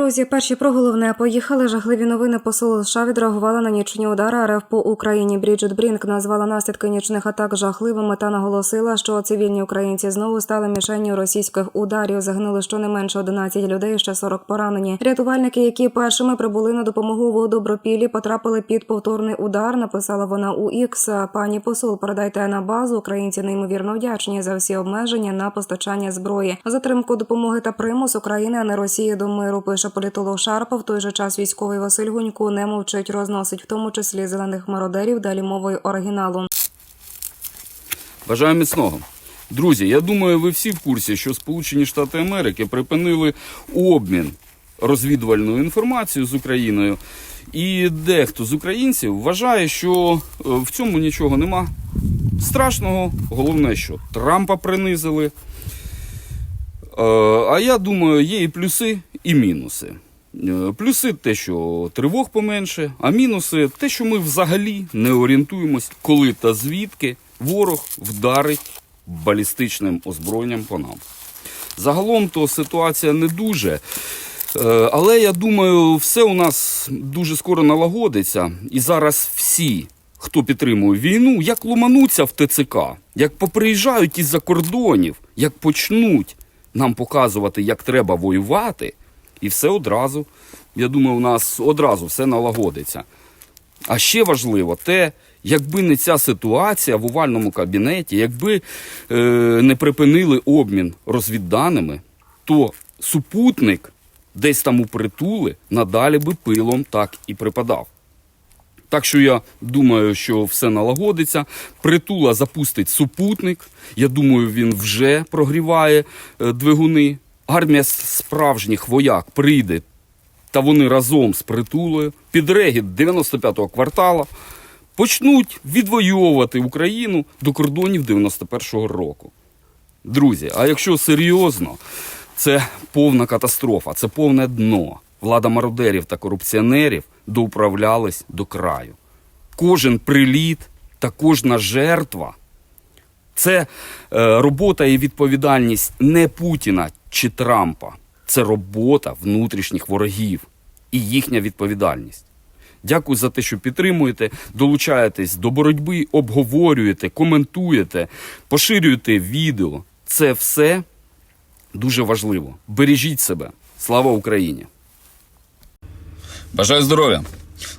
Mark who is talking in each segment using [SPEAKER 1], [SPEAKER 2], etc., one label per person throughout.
[SPEAKER 1] Друзі, перші про головне поїхали. Жахливі новини. Посол США відреагувала на нічні удари РФ по Україні. Бріджит Брінк назвала наслідки нічних атак жахливими та наголосила, що цивільні українці знову стали мішенню російських ударів. Загинули щонайменше 11 людей, ще 40 поранені. Рятувальники, які першими прибули на допомогу в Добропіллі, потрапили під повторний удар. Написала вона у X. Пані посол, передайте на базу. Українці неймовірно вдячні за всі обмеження на постачання зброї, затримку допомоги та примус України, а не Росії до миру. Пише політолог Шарпа. В той же час військовий Василь Гунько не мовчить, розносить в тому числі зелених мародерів. Далі мовою оригіналу.
[SPEAKER 2] Бажаю міцного. Друзі, я думаю, ви всі в курсі, що Сполучені Штати Америки припинили обмін розвідувальною інформацією з Україною. І дехто з українців вважає, що е, в цьому нічого нема страшного. Головне, що Трампа принизили. Е, А я думаю, є і плюси, і мінуси. Е, Плюси те, що тривог поменше, а мінуси те, що ми взагалі не орієнтуємось, коли та звідки ворог вдарить балістичним озброєнням по нам. Загалом то ситуація не дуже. Е, Але я думаю, все у нас дуже скоро налагодиться. І зараз всі, хто підтримує війну, як ломануться в ТЦК, як поприїжджають із-за кордонів, як почнуть нам показувати, як треба воювати, і все одразу, я думаю, у нас одразу все налагодиться. А ще важливо те, якби не ця ситуація в овальному кабінеті, якби е, не припинили обмін розвідданими, то супутник десь там у притули надалі би пилом так і припадав. Так що я думаю, що все налагодиться. Притула запустить супутник. Я думаю, він вже прогріває е, двигуни. Армія справжніх вояк прийде, та вони разом з притулою під регіт 95-го квартала почнуть відвоювати Україну до кордонів 91-го року. Друзі, а якщо серйозно, це повна катастрофа, це повне дно. Влада мародерів та корупціонерів доуправлялись до краю. Кожен приліт та кожна жертва це е, робота і відповідальність не Путіна чи Трампа. Це робота внутрішніх ворогів і їхня відповідальність. Дякую за те, що підтримуєте, долучаєтесь до боротьби, обговорюєте, коментуєте, поширюєте відео. Це все дуже важливо. Бережіть себе. Слава Україні! Бажаю здоров'я.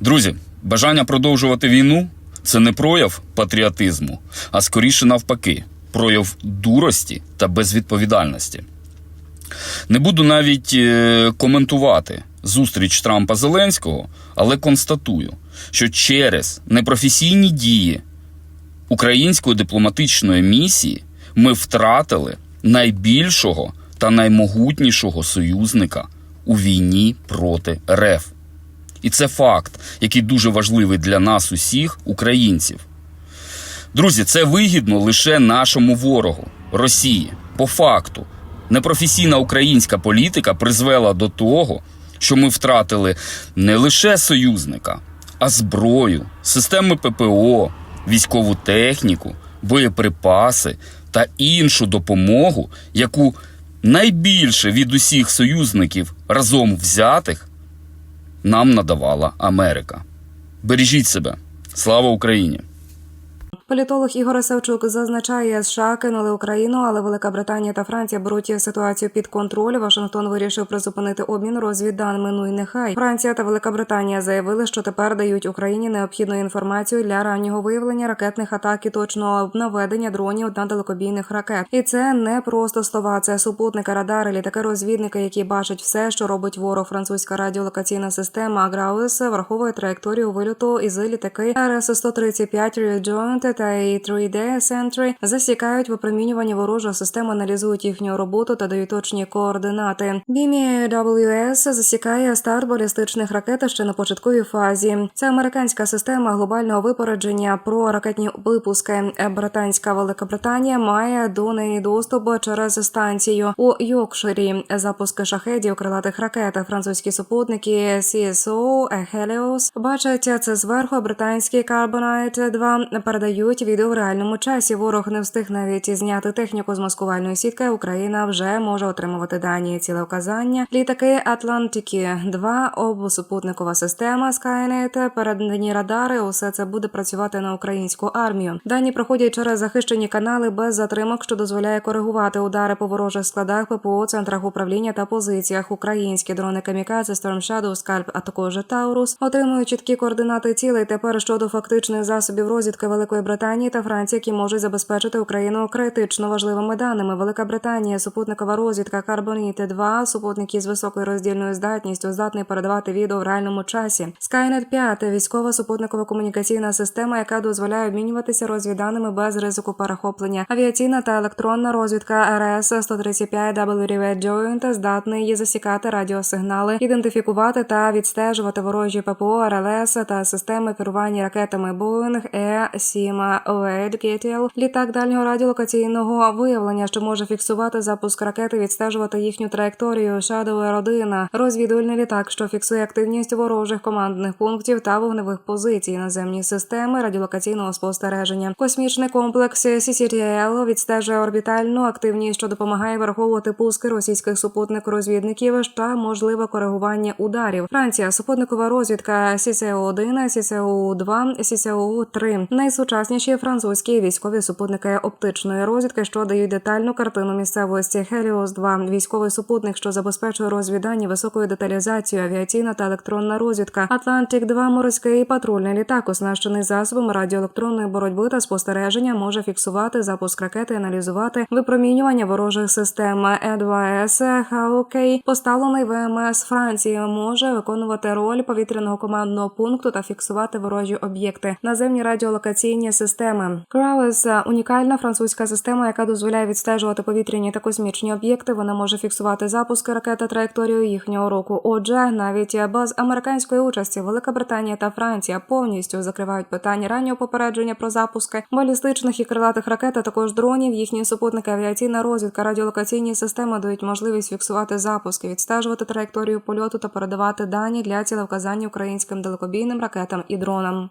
[SPEAKER 2] Друзі, бажання продовжувати війну це не прояв патріотизму, а скоріше навпаки, прояв дурості та безвідповідальності. Не буду навіть е, коментувати зустріч Трампа Зеленського, але констатую, що через непрофесійні дії української дипломатичної місії ми втратили найбільшого та наймогутнішого союзника у війні проти РФ. І це факт, який дуже важливий для нас, усіх українців. Друзі, це вигідно лише нашому ворогу Росії. По факту, непрофесійна українська політика призвела до того, що ми втратили не лише союзника, а зброю, системи ППО, військову техніку, боєприпаси та іншу допомогу, яку найбільше від усіх союзників разом взятих нам надавала Америка. Бережіть себе. Слава Україні!
[SPEAKER 1] Політолог Ігор Савчук зазначає, США кинули Україну, але Велика Британія та Франція беруть ситуацію під контроль. Вашингтон вирішив призупинити обмін розвідданими. Ну і нехай Франція та Велика Британія заявили, що тепер дають Україні необхідну інформацію для раннього виявлення ракетних атак і точного наведення дронів на далекобійних ракет. І це не просто слова, це супутники, радари, літаки, розвідники, які бачать все, що робить ворог. Французька радіолокаційна система Граус враховує траєкторію вильоту із літаки РС 135 Rejoint та і 3D Sentry засікають випромінювання ворожої системи, аналізують їхню роботу та дають точні координати. Бімі WS засікає старт балістичних ракет ще на початковій фазі. Це американська система глобального випередження про ракетні випуски. Британська Велика Британія має до неї доступ через станцію у Йоркширі. Запуски шахедів крилатих ракет. Французькі супутники CSO Helios бачать це зверху. а Британські Carbonite 2 передають контролюють відео в реальному часі. Ворог не встиг навіть зняти техніку з маскувальної сітки. Україна вже може отримувати дані цілеуказання. Літаки Атлантики 2 обсупутникова система Skynet, передані радари. Усе це буде працювати на українську армію. Дані проходять через захищені канали без затримок, що дозволяє коригувати удари по ворожих складах ППО, центрах управління та позиціях. Українські дрони Камікадзе, Storm Shadow, Scalp, а також Таурус отримують чіткі координати цілей. Тепер щодо фактичних засобів розвідки Великої Британії та Франції, які можуть забезпечити Україну критично важливими даними. Велика Британія, супутникова розвідка Карбоніти 2 супутники з високою роздільною здатністю здатний передавати відео в реальному часі. Skynet 5 військова супутникова комунікаційна система, яка дозволяє обмінюватися розвідданими без ризику перехоплення. Авіаційна та електронна розвідка РС 135 W Red Joint здатний засікати радіосигнали, ідентифікувати та відстежувати ворожі ППО, РЛС та системи керування ракетами Boeing E-7 Wade літак дальнього радіолокаційного виявлення, що може фіксувати запуск ракети, відстежувати їхню траєкторію. Shadow R1 – розвідувальний літак, що фіксує активність ворожих командних пунктів та вогневих позицій, наземні системи радіолокаційного спостереження. Космічний комплекс CCTL відстежує орбітальну активність, що допомагає враховувати пуски російських супутник-розвідників та можливе коригування ударів. Франція супутникова розвідка CCO-1, CCO-2, CCO-3 – найсучасніші французькі військові супутники оптичної розвідки, що дають детальну картину місцевості. Helios 2 – військовий супутник, що забезпечує розвідання високою деталізацією, авіаційна та електронна розвідка. Атлантик 2 морський патрульний літак, оснащений засобами радіоелектронної боротьби та спостереження, може фіксувати запуск ракети, аналізувати випромінювання ворожих систем. Е2С Хаокей, поставлений ВМС Франції, може виконувати роль повітряного командного пункту та фіксувати ворожі об'єкти. Наземні радіолокаційні системи. Крауес – унікальна французька система, яка дозволяє відстежувати повітряні та космічні об'єкти. Вона може фіксувати запуски ракет та траєкторію їхнього руху. Отже, навіть без американської участі Велика Британія та Франція повністю закривають питання раннього попередження про запуски балістичних і крилатих ракет, а також дронів. Їхні супутники, авіаційна розвідка, радіолокаційні системи дають можливість фіксувати запуски, відстежувати траєкторію польоту та передавати дані для цілевказання українським далекобійним ракетам і дронам.